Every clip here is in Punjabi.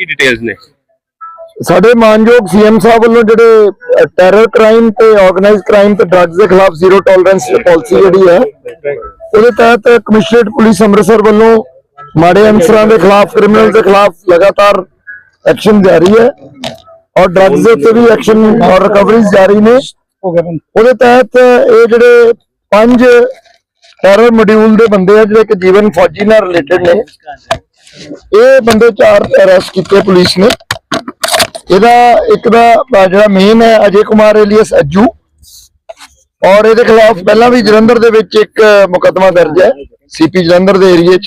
ਕੀ ਡਿਟੇਲਸ ਨੇ? ਸਾਡੇ ਮਾਨਯੋਗ ਸੀਐਮ ਸਾਹਿਬ ਵੱਲੋਂ ਜਿਹੜੇ ਟੈਰਰ ਕ੍ਰਾਈਮ ਤੇ ਆਰਗੇਨਾਈਜ਼ਡ ਕ੍ਰਾਈਮ ਤੇ ਡਰੱਗਸ ਦੇ ਖਿਲਾਫ ਜ਼ੀਰੋ ਟੋਲਰੈਂਸ ਪਾਲਿਸੀ ਜਿਹੜੀ ਹੈ, ਉਹਦੇ ਤਹਿਤ ਕਮਿਸ਼ਨਰੇਟ ਪੁਲਿਸ ਅੰਮ੍ਰਿਤਸਰ ਵੱਲੋਂ ਮਾੜੇ ਅਨਸਰਾਂ ਦੇ ਖਿਲਾਫ ਕ੍ਰਿਮੀਨਲ ਦੇ ਖਿਲਾਫ ਲਗਾਤਾਰ ਐਕਸ਼ਨ ਜਾਰੀ ਹੈ ਔਰ ਡਰੱਗਸ ਦੇ ਉੱਤੇ ਵੀ ਐਕਸ਼ਨ ਔਰ ਰਿਕਵਰੀਜ਼ ਜਾਰੀ ਨੇ। ਉਹਦੇ ਤਹਿਤ ਇਹ ਜਿਹੜੇ ਪੰਜ ਟੈਰਰ ਮੋਡਿਊਲ ਦੇ ਬੰਦੇ ਆ, ਜਿਹੜੇ ਕਿ ਜੀਵਨ ਫੌਜੀ ਨਾਲ ਰਿਲੇਟਡ ਨੇ ਇਹ ਬੰਦੇ ਚਾਰ ਅਰੈਸਟ ਕੀਤੇ ਪੁਲਿਸ ਨੇ। ਇਹਦਾ, ਇੱਕ ਦਾ ਜਿਹੜਾ ਮੇਨ ਹੈ, ਅਜੇ ਕੁਮਾਰ ਏਲੀਅਸ ਅੱਜੂ। ਔਰ ਇਹਦੇ ਖਿਲਾਫ ਪਹਿਲਾਂ ਵੀ ਜਲੰਧਰ ਦੇ ਵਿੱਚ ਇੱਕ ਮੁਕੱਦਮਾ ਦਰਜ ਹੈ ਸੀਪੀ ਜਲੰਧਰ ਦੇ ਏਰੀਏ 'ਚ।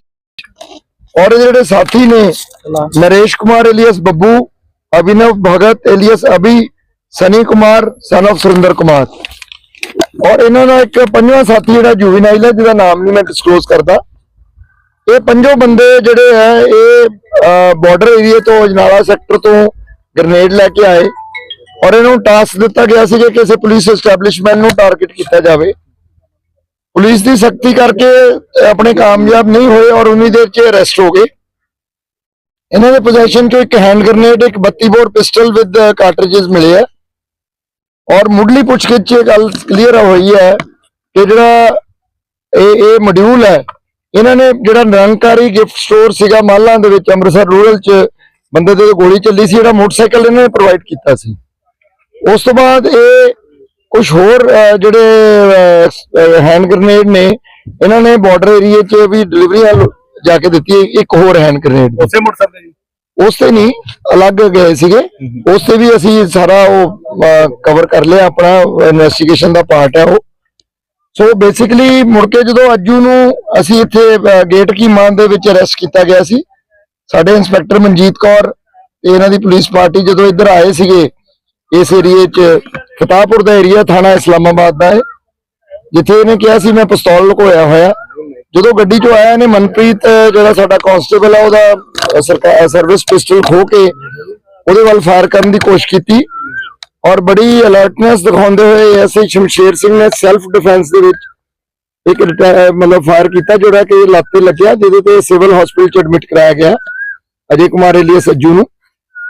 ਔਰ ਇਹਦੇ ਜਿਹੜੇ ਸਾਥੀ ਨੇ, Naresh Kumar alias Babbu, Abhinav Bhagat alias Abhi, Sunny Kumar son of Surinder Kumar. ਔਰ ਇਹਨਾਂ ਦਾ ਇੱਕ ਪੰਜਵਾਂ ਸਾਥੀ ਜਿਹੜਾ ਜੁਵੀਨਾਈਲ ਹੈ, ਜਿਹਦਾ ਨਾਮ ਨਹੀਂ ਮੈਂ ਡਿਸਕਲੋਜ਼ ਕਰਦਾ। ਇਹ ਪੰਜੋ ਬੰਦੇ ਜਿਹੜੇ ਹੈ, ਇਹ ਬਾਰਡਰ ਏਰੀਆ ਤੋਂ, ਅਜਨਾਲਾ ਸੈਕਟਰ ਤੋਂ ਗ੍ਰਨੇਡ ਲੈ ਕੇ ਆਏ ਔਰ ਇਹਨਾਂ ਨੂੰ ਟਾਸਕ ਦਿੱਤਾ ਗਿਆ ਸੀ ਕਿ ਕਿਸੇ ਪੁਲਿਸ ਐਸਟੈਬਲਿਸ਼ਮੈਂਟ ਨੂੰ ਟਾਰਗੇਟ ਕੀਤਾ ਜਾਵੇ। ਪੁਲਿਸ ਦੀ ਸਖਤੀ ਕਰਕੇ ਆਪਣੇ ਕਾਮਯਾਬ ਨਹੀਂ ਹੋਏ ਔਰ ਉਨੀ ਦੇਰ 'ਚ ਅਰੈਸਟ ਹੋ ਗਏ। ਇਹਨਾਂ ਦੇ ਪੋਜੀਸ਼ਨ 'ਚੋਂ ਇੱਕ ਹੈਂਡ ਗ੍ਰਨੇਡ ਇੱਕ 32 ਬੋਰ ਪਿਸਟਲ ਵਿਦ ਕਾਰਟ੍ਰਿਜਸ ਮਿਲੇ ਆ। ਔਰ ਮੁੱਢਲੀ ਪੁੱਛਗਿੱਛ 'ਚ ਇਹ ਗੱਲ ਕਲੀਅਰ ਹੋਈ ਹੈ ਕਿ ਜਿਹੜਾ ਇਹ ਇਹ ਮੋਡਿਊਲ ਹੈ ਇਹਨਾਂ ਨੇ ਜਿਹੜਾ ਨਿਰੰਕਾਰੀ ਗਿਫਟ ਸਟੋਰ ਸੀਗਾ ਮਾਲਾਂ ਦੇ ਵਿੱਚ ਅੰਮ੍ਰਿਤਸਰ ਰੂਰਲ 'ਚ ਬੰਦੇ ਦੇ ਗੋਲੀ ਚੱਲੀ ਸੀ ਜਿਹੜਾ ਮੋਟਰਸਾਈਕਲ ਇਹਨਾਂ ਨੇ ਪ੍ਰੋਵਾਈਡ ਕੀਤਾ ਸੀ। ਉਸ ਤੋਂ ਬਾਅਦ ਇਹ ਕੁਝ ਹੋਰ ਜਿਹੜੇ ਹੈਂਡ ਗ੍ਰਨੇਡ ਨੇ ਇਹਨਾਂ ਨੇ ਬਾਰਡਰ ਏਰੀਆ 'ਚ ਵੀ ਡਿਲੀਵਰੀ ਜਾ ਕੇ ਦਿੱਤੀ ਇੱਕ ਹੋਰ ਹੈਂਡ ਗ੍ਰਨੇਡ ਉਸੇ ਮੋਟਰਸਾਈਕਲ ਜੀ? ਉਸ ਤੇ ਨਹੀਂ ਅਲੱਗ ਗਏ ਸੀਗੇ। ਉਸ ਤੇ ਵੀ ਅਸੀਂ ਸਾਰਾ ਉਹ ਕਵਰ ਕਰ ਲਿਆ ਆਪਣਾ ਇਨਵੈਸਟੀਗੇਸ਼ਨ ਦਾ ਪਾਰਟ ਹੈ ਉਹ। ਸੋ ਬੇਸਿਕਲੀ ਮੁੜ ਕੇ ਜਦੋਂ ਅੱਜੂ ਨੂੰ ਅਸੀਂ ਇੱਥੇ ਗੇਟ ਕੀ ਮਾਨ ਦੇ ਵਿੱਚ ਅਰੈਸਟ ਕੀਤਾ ਗਿਆ ਸੀ, ਸਾਡੇ ਇੰਸਪੈਕਟਰ ਮਨਜੀਤ ਕੌਰ ਤੇ ਇਹਨਾਂ ਦੀ ਪੁਲਿਸ ਪਾਰਟੀ ਜਦੋਂ ਇੱਧਰ ਆਏ ਸੀਗੇ, ਇਸ ਏਰੀਏ 'ਚ ਫਤਾਹਪੁਰ ਦਾ ਏਰੀਆ ਥਾਣਾ ਇਸਲਾਮਾਬਾਦ ਦਾ ਹੈ, ਜਿੱਥੇ ਇਹਨੇ ਕਿਹਾ ਸੀ ਮੈਂ ਪਿਸਤੌਲ ਲੁਕੋਇਆ ਹੋਇਆ। ਜਦੋਂ ਗੱਡੀ 'ਚੋਂ ਆਇਆ ਇਹਨੇ ਮਨਪ੍ਰੀਤ, ਜਿਹੜਾ ਸਾਡਾ ਕਾਂਸਟੇਬਲ ਆ, ਉਹਦਾ ਸਰਵਿਸ ਪਿਸਟਲ ਖੋ ਕੇ ਉਹਦੇ ਵੱਲ ਫਾਇਰ ਕਰਨ ਦੀ ਕੋਸ਼ਿਸ਼ ਕੀਤੀ। ਔਰ ਬੜੀ ਅਲਰਟਨੈਸ ਦਿਖਾਉਂਦੇ ਹੋਏ ਐਸਏ ਸ਼ਮਸ਼ੇਰ ਸਿੰਘ ਨੇ ਸੈਲਫ ਡਿਫੈਂਸ ਦੇ ਵਿੱਚ ਇੱਕ ਮਤਲਬ ਫਾਇਰ ਕੀਤਾ, ਜਿਹੜਾ ਕਿ ਲੱਤ ਤੇ ਲੱਗਿਆ, ਜਿਹਦੇ ਤੇ ਸਿਵਲ ਹਸਪੀਟਲ 'ਚ ਐਡਮਿਟ ਕਰਾਇਆ ਗਿਆ, ਅਜੇ ਕੁਮਾਰ ਏਲੀਅਸ ਸੱਜੂ ਨੂੰ।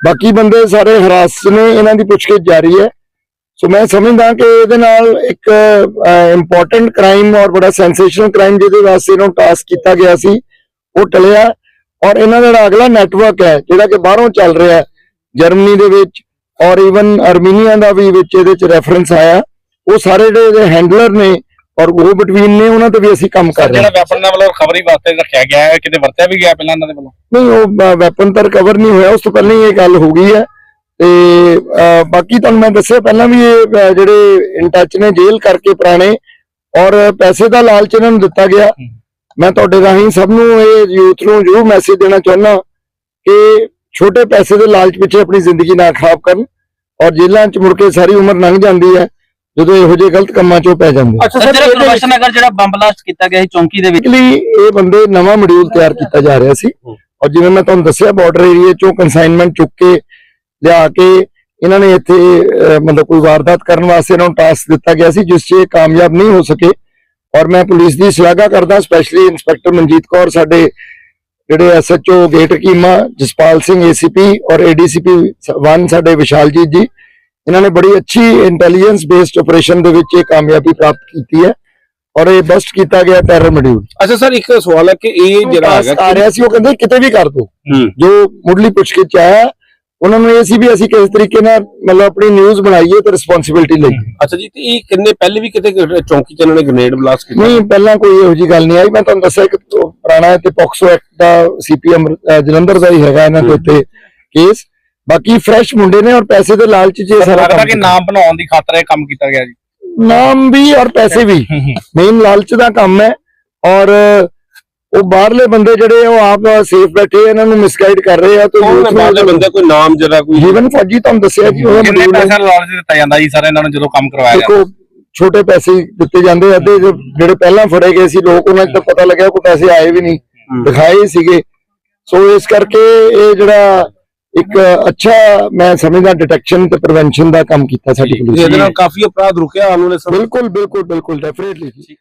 ਬਾਕੀ ਬੰਦੇ ਸਾਰੇ ਹਰਾਸ ਨੇ, ਇਹਨਾਂ ਦੀ ਪੁੱਛਗਿੱਛ ਜਾਰੀ ਹੈ। ਸੋ ਮੈਂ ਸਮਝਦਾ ਕਿ ਇਹਦੇ ਨਾਲ ਇੱਕ ਇੰਪੋਰਟੈਂਟ ਕ੍ਰਾਈਮ ਔਰ ਬੜਾ ਸੈਂਸੇਸ਼ਨਲ ਕ੍ਰਾਈਮ ਜਿਹਦੇ ਵਾਸਤੇ ਇਹਨੂੰ ਟਾਸਕ ਕੀਤਾ ਗਿਆ ਸੀ, ਉਹ ਟਲਿਆ। ਔਰ ਇਹਨਾਂ ਦਾ ਜਿਹੜਾ ਅਗਲਾ ਨੈਟਵਰਕ ਹੈ, ਜਿਹੜਾ ਕਿ ਬਾਹਰੋਂ ਚੱਲ ਰਿਹਾ ਹੈ, ਜਰਮਨੀ ਦੇ ਵਿੱਚ ਔਰ ਇਵਨ ਅਰਮੀਨੀਆ ਦਾ ਵੀ ਵਿੱਚ ਇਹਦੇ ਚ ਰੈਫਰੈਂਸ ਆਇਆ। ਉਹ ਸਾਰੇ ਜਿਹੜੇ ਹੈਂਡਲਰ ਨੇ ਔਰ ਉਹ ਬਿਟਵੀਨ ਨੇ ਉਹਨਾਂ ਤੇ ਵੀ ਅਸੀਂ ਕੰਮ ਕਰ ਰਹੇ ਜਿਹੜਾ ਹਾਂ। ਵੈਪਨ ਦਾ ਵੱਲੋਂ ਖਬਰੀ ਵਾਸਤੇ ਰੱਖਿਆ ਗਿਆ ਹੈ ਕਿਤੇ ਵਰਤਿਆ ਵੀ ਗਿਆ ਪਹਿਲਾਂ ਇਹਨਾਂ ਦੇ ਵੱਲੋਂ? ਨਹੀਂ ਉਹ ਵੈਪਨ ਤਾਂ ਰਿਕਵਰ ਨਹੀਂ ਹੋਇਆ ਉਸ ਤੋਂ ਪਹਿਲਾਂ ਹੀ ਇਹ ਗੱਲ ਹੋ ਗਈ ਹੈ। ਤੇ ਬਾਕੀ ਤੁਹਾਨੂੰ ਮੈਂ ਦੱਸਿਆ ਪਹਿਲਾਂ ਵੀ ਇਹ ਜਿਹੜੇ ਇਨ ਟੱਚ ਨੇ ਜੇਲ੍ਹ ਕਰਕੇ ਪੁਰਾਣੇ ਔਰ ਪੈਸੇ ਦਾ ਲਾਲਚ ਇਹਨਾਂ ਨੂੰ ਦਿੱਤਾ ਗਿਆ। ਮੈਂ ਤੁਹਾਡੇ ਰਾਹੀਂ ਸਭ ਨੂੰ ਇਹ ਯੂਥ ਨੂੰ ਜ਼ਰੂਰ ਮੈਸੇਜ ਦੇਣਾ ਚਾਹੁੰਦਾ ਕਿ ਛੋਟੇ ਪੈਸੇ ਦੇ ਲਾਲਚ ਪਿੱਛੇ ਆਪਣੀ ਜ਼ਿੰਦਗੀ ਨਾ ਖਰਾਬ ਕਰਨ ਔਰ ਜੇਲ੍ਹਾਂ 'ਚ ਮੁੜ ਕੇ ਸਾਰੀ ਉਮਰ ਲੰਘ ਜਾਂਦੀ ਹੈ ਜਦੋਂ ਇਹੋ ਜਿਹੇ ਗਲਤ ਕੰਮਾਂ 'ਚੋਂ ਪੈ ਜਾਂਦੇ ਅੱਛਾ ਸਰ ਜਿਹੜਾ ਪ੍ਰੋਫੈਸ਼ਨ ਨਗਰ ਜਿਹੜਾ ਬੰਬ ਬਲਾਸਟ ਕੀਤਾ ਗਿਆ ਸੀ ਚੌਂਕੀ ਦੇ ਵਿੱਚ। ਲਈ ਇਹ ਬੰਦੇ ਨਵਾਂ ਮੋਡਿਊਲ ਤਿਆਰ ਕੀਤਾ ਜਾ ਰਿਹਾ ਸੀ। ਔਰ ਜਿਵੇਂ ਮੈਂ ਤੁਹਾਨੂੰ ਦੱਸਿਆ ਬਾਰਡਰ ਏਰੀਆ ਚੋਂ ਕਨਸਾਈਨਮੈਂਟ ਚੁੱਕ ਕੇ ਲਿਆ ਕੇ ਇਹਨਾਂ ਨੇ ਇੱਥੇ ਮਤਲਬ ਕੋਈ ਵਾਰਦਾਤ ਕਰਨ ਵਾਸਤੇ ਇਹਨਾਂ ਨੂੰ ਟਾਸਕ ਦਿੱਤਾ ਗਿਆ ਸੀ ਜਿਸ 'ਚ ਇਹ ਕਾਮਯਾਬ ਨਹੀਂ ਹੋ ਸਕੇ। ਔਰ ਮੈਂ ਪੁਲਿਸ ਦੀ ਸ਼ਲਾਘਾ ਕਰਦਾ ਸਪੈਸ਼ਲੀ ਇੰਸਪੈਕਟਰ ਮਨਜੀਤ ਕੌਰ ਸਾਡੇ ਜਿਹੜੇ ਐਸਐਚਓ ਗੇਟ ਕੀਮਾ ਜਸਪਾਲ ਸਿੰਘ ਏਸੀਪੀ ਔਰ ਏਡੀਸੀਪੀ 1 ਸਾਡੇ ਵਿਸ਼ਾਲਜੀਤ ਜੀ ਇਹਨਾਂ ਨੇ ਬੜੀ ਅੱਛੀ ਇੰਟੈਲੀਜੈਂਸ ਬੇਸਡ ਆਪਰੇਸ਼ਨ ਦੇ ਵਿੱਚ ਇਹ ਕਾਮਯਾਬੀ ਪ੍ਰਾਪਤ ਕੀਤੀ ਹੈ ਔਰ ਇਹ ਬਸਟ ਕੀਤਾ ਗਿਆ ਟੈਰਰ ਮੋਡਿਊਲ ਅੱਛਾ ਸਰ ਇੱਕ ਸਵਾਲ ਹੈ ਕਿ ਇਹ ਜਿਹੜਾ ਹੈਗਾ ਆ ਰਿਹਾ ਸੀ ਉਹ ਕਹਿੰਦੇ ਕਿਤੇ ਵੀ ਕਰ ਦੋ। ਜੋ ਮੁੱਢਲੀ ਪੁੱਛਗਿੱਛ 'ਚ ਆਇਆ ਉਹਨਾਂ ਨੂੰ ਇਹ ਸੀ ਵੀ ਅਸੀਂ ਕਿਸ ਤਰੀਕੇ ਨਾਲ ਮਤਲਬ ਆਪਣੀ ਨਿਊਜ਼ ਬਣਾਈਏ ਤੇ ਰਿਸਪੌਂਸਿਬਿਲਟੀ ਲਈ। ਅੱਛਾ ਜੀ ਤੇ ਇਹ ਕਿੰਨੇ ਪਹਿਲੇ ਵੀ ਕਿਤੇ ਚੌਂਕੀ ਚ ਇਹਨਾਂ ਨੇ ਗ੍ਰੇਨੇਡ ਬਲਾਸਟ ਕੀਤਾ? ਨਹੀਂ ਪਹਿਲਾਂ ਕੋਈ ਇਹੋ ਜੀ ਗੱਲ ਨਹੀਂ ਆਈ। ਮੈਂ ਤੁਹਾਨੂੰ ਦੱਸਿਆ ਕਿ ਉਹ ਪੁਰਾਣਾ ਤੇ ਪੌਕਸੋ ਐਕਟ ਦਾ ਸੀਪੀਐਮ ਜਲੰਧਰ ਦਾ ਹੀ ਹੈਗਾ ਇਹਨਾਂ ਦੇ ਉੱਤੇ ਕੇਸ ਬਾਕੀ ਫਰੈਸ਼ ਮੁੰਡੇ ਨੇ ਔਰ ਪੈਸੇ ਦੇ ਲਾਲਚ 'ਚ ਇਹ ਸਾਰਾ ਕੰਮ ਕਿ ਨਾਮ ਬਣਾਉਣ ਦੀ ਖਾਤਰ ਇਹ ਕੰਮ ਕੀਤਾ ਗਿਆ ਜੀ। ਨਾਮ ਵੀ ਔਰ ਪੈਸੇ ਵੀ। ਮੇਨ ਲਾਲਚ ਦਾ ਕੰਮ ਹੈ ਔਰ ਉਹ ਬਾਹਰਲੇ ਬੰਦੇ ਜਿਹੜੇ ਉਹ ਆਪ ਸੇਫ ਬੈਠੇ ਇਹਨਾਂ ਨੂੰ ਮਿਸਗਾਈਡ ਕਰ ਰਹੇ ਆ ਤੇ ਕੌਣ ਬਾਹਰਲੇ ਬੰਦੇ? ਕੋਈ ਨਾਮ ਜਰਾ ਕੋਈ? ਜੀਵਨ ਫੌਜੀ ਤੁਹਾਨੂੰ ਦੱਸਿਆ ਕਿ ਉਹ ਕਿੰਨੇ। ਪੈਸਾ ਲਾਲਚ ਦਿੱਤਾ ਜਾਂਦਾ ਜੀ ਸਰ ਇਹਨਾਂ ਨੂੰ ਜਦੋਂ ਕੰਮ ਕਰਵਾਇਆ ਜਾਂਦਾ। ਦੇਖੋ ਛੋਟੇ ਪੈਸੇ ਹੀ ਦਿੱਤੇ ਜਾਂਦੇ ਆ, ਅੱਧੇ ਜੋ- ਜਿਹੜੇ ਪਹਿਲਾਂ ਫੜੇ ਗਏ ਸੀ ਲੋਕ ਉਹਨਾਂ 'ਚ ਤਾਂ ਪਤਾ ਲੱਗਿਆ ਕੋਈ ਪੈਸੇ ਆਏ ਵੀ ਨਹੀਂ ਦਿਖਾਏ ਹੀ ਸੀਗੇ। ਸੋ ਇਸ ਕਰਕੇ ਇਹ ਜਿਹੜਾ ਇੱਕ ਅੱਛਾ ਮੈਂ ਸਮਝਦਾ ਡਿਟੈਕਸ਼ਨ ਤੇ ਪ੍ਰੀਵੈਂਸ਼ਨ ਦਾ ਕੰਮ ਕੀਤਾ ਸਾਡੀ ਪੁਲਿਸ ਇਹਦੇ ਨੇ। ਨਾਲ ਕਾਫੀ ਅਪਰਾਧ ਰੁਕਿਆ ਆਉਣ ਵਾਲੇ ਸਮੇਂ ਬਿਲਕੁਲ ਬਿਲਕੁਲ ਬਿਲਕੁਲ ਡੈਫੀਨਿਟਲੀ ਜੀ।